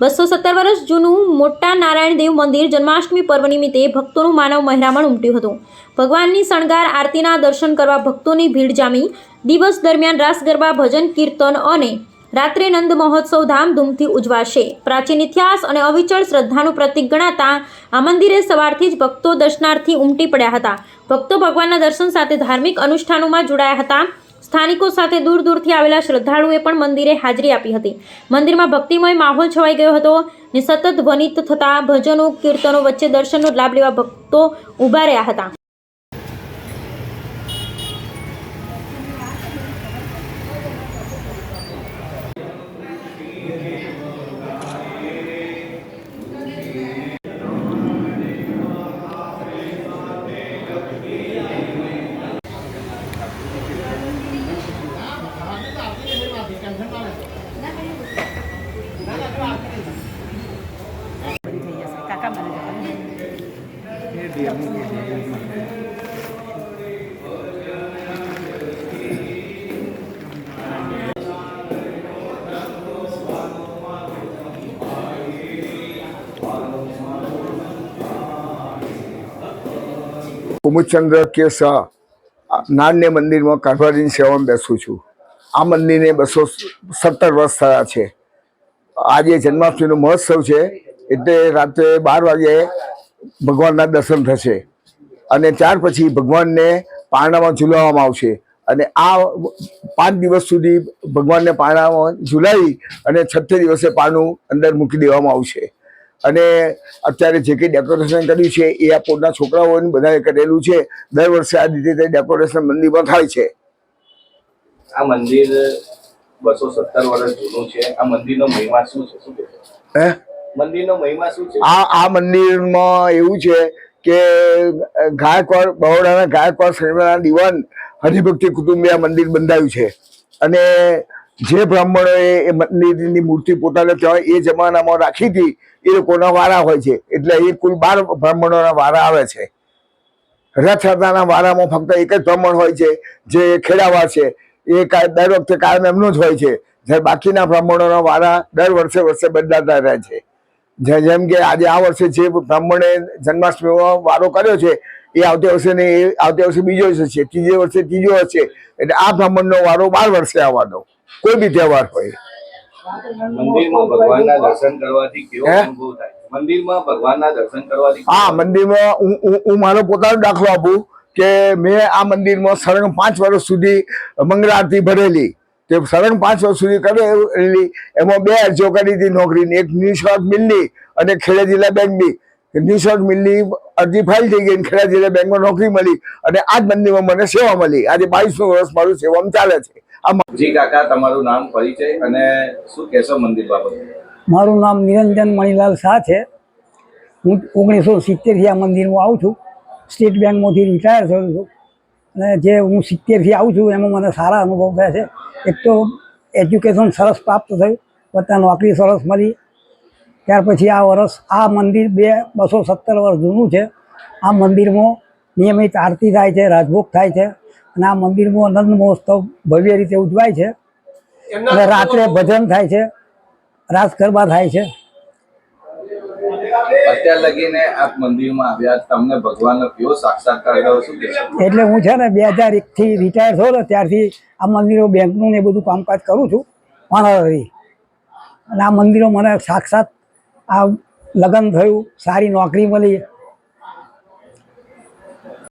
બસો સત્તર વર્ષ જૂનું મોટા નારાયણ દેવ મંદિર જન્માષ્ટમી પર્વ નિમિત્તે ભક્તોનું માનવ મહેરામણ ઉમટ્યું હતું. ભગવાનની શણગાર, આરતીના દર્શન કરવા ભક્તોની ભીડ જામી. દિવસ દરમિયાન રાસ ગરબા, ભજન, કીર્તન અને રાત્રે નંદ મહોત્સવ ધામધૂમથી ઉજવાશે. પ્રાચીન ઇતિહાસ અને અવિચળ શ્રદ્ધાનું પ્રતીક ગણાતા આ મંદિરે સવારથી જ ભક્તો દર્શનાર્થી ઉમટી પડ્યા હતા. ભક્તો ભગવાનના દર્શન સાથે ધાર્મિક અનુષ્ઠાનોમાં જોડાયા હતા. સ્થાનિકો સાથે દૂર દૂરથી આવેલા શ્રદ્ધાળુએ પણ મંદિરે હાજરી આપી હતી. મંદિરમાં ભક્તિમય માહોલ છવાઈ ગયો હતો ને સતત ધ્વનિત થતા ભજનો, કીર્તનો વચ્ચે દર્શનનો લાભ લેવા ભક્તો ઊભા રહ્યા હતા. કુમુદચંદ્ર કે શાહ નાન્ય મંદિરમાં કાઠવાડીની સેવામાં બેસું છું. આ મંદિરને બસો સત્તર વર્ષ થયા છે. આજે જન્માષ્ટમીનો મહોત્સવ છે. એટલે રાત્રે બાર વાગે ભગવાનના દર્શન થશે. અને ત્યાર પછી ભગવાનને પારણામાં ઝુલાવવામાં આવશે. અને આ પાંચ દિવસ સુધી ભગવાનને પારણામાં ઝુલાવી અને છઠ્ઠે દિવસે પાનું અંદર મૂકી દેવામાં આવશે. અને અત્યારે જે કંઈ ડેકોરેશન કર્યું છે એ આ પોતાના છોકરાઓને બધાએ કરેલું છે. દર વર્ષે આ રીતે ડેકોરેશન મંદિરમાં થાય છે. આ મંદિર બસો સત્તર વર્ષ જૂનું છે. આ મંદિરનો મહિમા શું છે? શું હે? આ આ મંદિરમાં એવું છે કે ગાયકવાડ બરોડાના ગાયકવાડ શ્રીમાના દિવાન હરિભક્તિ કુટુંબે આ મંદિર બંધાયું છે. અને જે બ્રાહ્મણોએ એ મંદિરની મૂર્તિ પોતાને કહેવાય, એ જમાનામાં રાખી હતી, એ લોકોના વારા હોય છે. એટલે એ કુલ બાર બ્રાહ્મણોના વારા આવે છે. રથયાત્રાના વારામાં ફક્ત એક જ બ્રાહ્મણ હોય છે, જે ખેડાવા છે. એ દર વખતે કાયમ એમનો જ હોય છે. જ્યારે બાકીના બ્રાહ્મણોના વારા દર વર્ષે વર્ષે બદલાતા રહે છે. જેમ કે આજે આ વર્ષે જે બ્રાહ્મણે જન્માષ્ટમીનો વારો કર્યો છે એ આવતી વર્ષે ને એ આવતી વર્ષે બીજો હશે ત્રીજે વર્ષે ત્રીજો વર્ષે એટલે આ બ્રાહ્મણનો વારો બાર વર્ષે આવવાનો. કોઈ બી તહેવાર હોય. હે? મંદિરમાં હા મંદિરમાં હું મારો પોતાનો દાખલો આપું કે મેં આ મંદિરમાં સળંગ પાંચ વર્ષ સુધી મંગળા આરતી ભરેલી. તે સળંગ પાંચ વર્ષ સુધી કરેલી એમાં બે અરજીઓ કરી હતી નોકરીની. એક નિષ્ણાત મિલની અને ખેડા જિલ્લા બેંકની. નિશોર્ટ મિલની અરજી ફાઇલ થઈ ગઈ ખેડા જિલ્લા બેંકમાં નોકરી મળી અને આ જ મંદિરમાં મને સેવા મળી. આજે બાવીસમું વર્ષ મારું સેવામાં ચાલે છે. જી કાકા તમારું નામ પરિચય અને શું કહેશો મંદિર બાબતે? મારું નામ નિરંજન મણિલાલ શાહ છે. હું ઓગણીસો સિત્તેરથી આ મંદિરમાં આવું છું. સ્ટેટ બેંકમાંથી રિટાયર થયો છું. અને જે હું સિત્તેરથી આવું છું એમાં મને સારા અનુભવ થયા છે. એક તો એજ્યુકેશન સરસ પ્રાપ્ત થયું વત્તા નોકરી સરસ મળી. ત્યાર પછી આ વર્ષ આ મંદિર બે બસો સત્તર વર્ષ જૂનું છે. આ મંદિરમાં નિયમિત આરતી થાય છે રાજભોગ થાય છે અને આ મંદિરમાં નંદ મહોત્સવ ભવ્ય રીતે ઉજવાય છે. અને રાત્રે ભજન થાય છે રાસ ગરબા થાય છે. અત્યાર લગીને આપ મંદિરમાં આવ્યા. તમને ભગવાનનો કેવો સાક્ષાત્કાર થયો શું એટલે હું છે ને બે હજાર એકથી રિટાયર થયો ને, ત્યારથી આ મંદિરો, બેંકનું ને બધું કામકાજ કરું છું, માણસથી. અને આ મંદિરો મને સાક્ષાત આ લગ્ન થયું, સારી નોકરી મળી